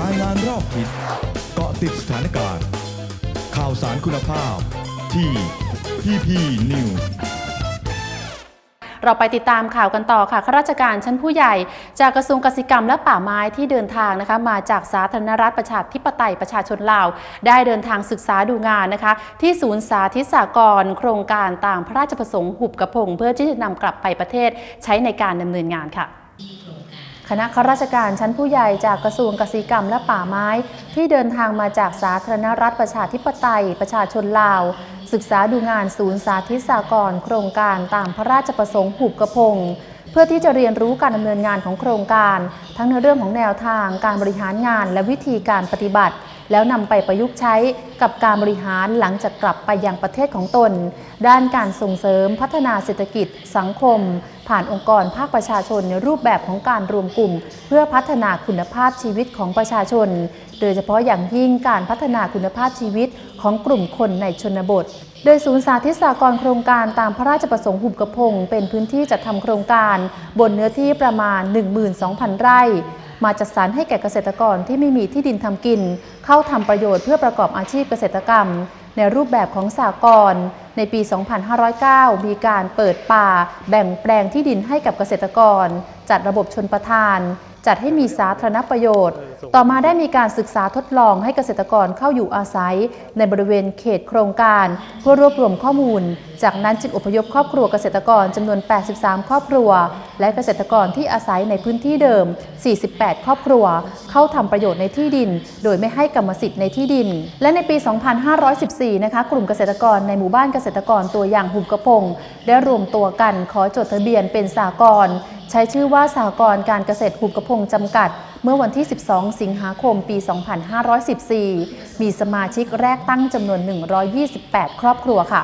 รายงานรอบทิศเกาะติดสถานการณ์ ข่าวสารคุณภาพ ที่ PP News เราไปติดตามข่าวกันต่อค่ะข้าราชการชั้นผู้ใหญ่ จากกระทรวงเกษตรกรรมและป่าไม้ที่เดินทางนะคะมาจากสาธารณรัฐประชาธิปไตยประชาชนลาว ได้เดินทางศึกษาดูงานนะคะ ที่ศูนย์สาธิตสากรโครงการตามพระราชประสงค์หุบกระพง เพื่อที่จะนำกลับไปประเทศใช้ในการดำเนินงานค่ะ คณะข้าราชการชั้นผู้ใหญ่จากกระทรวงเกษตรกรรมและป่าไม้ ที่เดินทางมาจากสาธารณรัฐประชาธิปไตย ประชาชนลาว ศึกษาดูงานศูนย์สาธิตสากรโครงการตามพระราชประสงค์หุบกระพงเพื่อที่จะเรียนรู้การดำเนินงานของโครงการ ทั้งในเรื่องของแนวทางการบริหารงานและวิธีการปฏิบัติ แล้วนำไปประยุกต์ใช้กับการบริหารหลังจากกลับไปยังประเทศของตน ด้านการส่งเสริมพัฒนาเศรษฐกิจ สังคม ผ่านองค์กรภาคประชาชนในรูปแบบของการรวมกลุ่ม เพื่อพัฒนาคุณภาพชีวิตของประชาชน โดยเฉพาะอย่างยิ่งการพัฒนาคุณภาพชีวิตของกลุ่มคนในชนบท โดยศูนย์สาธิตสากรโครงการตามพระราชประสงค์หุบกระพง เป็นพื้นที่จัดทำโครงการ บนเนื้อที่ประมาณ 12,000 ไร่มาจัดสรรให้แก่เกษตรกรที่ไม่มีที่ดินทำกิน เข้าทำประโยชน์เพื่อประกอบอาชีพเกษตรกรรม ในรูปแบบของสากรณ์ในปี 2509 มีการเปิดป่า แบ่งแปลงที่ดินให้กับเกษตรกร จัดระบบชนประทาน จัดให้มีสาธารณประโยชน์ ต่อมาได้มีการศึกษาทดลองให้เกษตรกรเข้าอยู่อาศัย ในบริเวณเขตโครงการ เพื่อรวบรวมข้อมูล จากนั้นจึงอพยพครอบครัวเกษตรกรจำนวน 83 ครอบครัว และเกษตรกรที่อาศัยในพื้นที่เดิม 48 ครอบครัว เข้าทำประโยชน์ในที่ดิน โดยไม่ให้กรรมสิทธิ์ในที่ดิน และในปี 2514 นะคะ กลุ่มเกษตรกรในหมู่บ้านเกษตรกรตัวอย่างหุบกระพง ได้รวมตัวกันขอจดทะเบียนเป็นสากรใช้ชื่อว่าสากรการเกษตรหุบกระพงจำกัดเมื่อวันที่ 12 สิงหาคม ปี 2514 มีสมาชิกแรกตั้งจำนวน 128 ครอบครัวค่ะ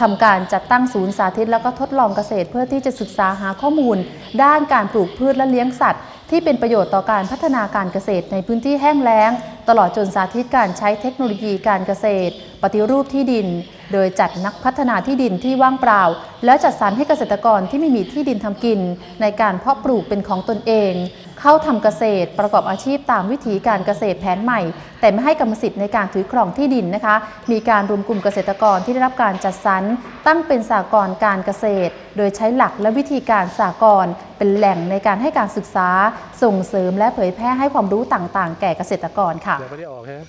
ทำการจัดตั้งศูนย์สาธิตแล้วก็ทดลองเกษตรเพื่อที่จะศึกษาหาข้อมูล ด้านการปลูกพืชและเลี้ยงสัตว์ ที่เป็นประโยชน์ต่อการพัฒนาการเกษตรในพื้นที่แห้งแล้ง ตลอดจนสาธิตการใช้เทคโนโลยีการเกษตร ปฏิรูปที่ดิน โดยจัดนักพัฒนาที่ดินที่ว่างเปล่า และจัดสรรให้เกษตรกรที่ไม่มีที่ดินทำกิน ในการเพาะปลูกเป็นของตนเอง เข้าทำเกษตร ประกอบอาชีพตามวิถีการเกษตรแผนใหม่ แต่ไม่ให้กรรมสิทธิ์ในการถือครองที่ดินนะคะ มีการรวมกลุ่มเกษตรกรที่ได้รับการจัดสรรตั้งเป็นสากลการเกษตร โดยใช้หลักและวิธีการสากลเป็นแหล่งในการให้การศึกษา ส่งเสริมและเผยแพร่ให้ความรู้ต่างๆ แก่เกษตรกรค่ะยังไม่ได้ออกฮะ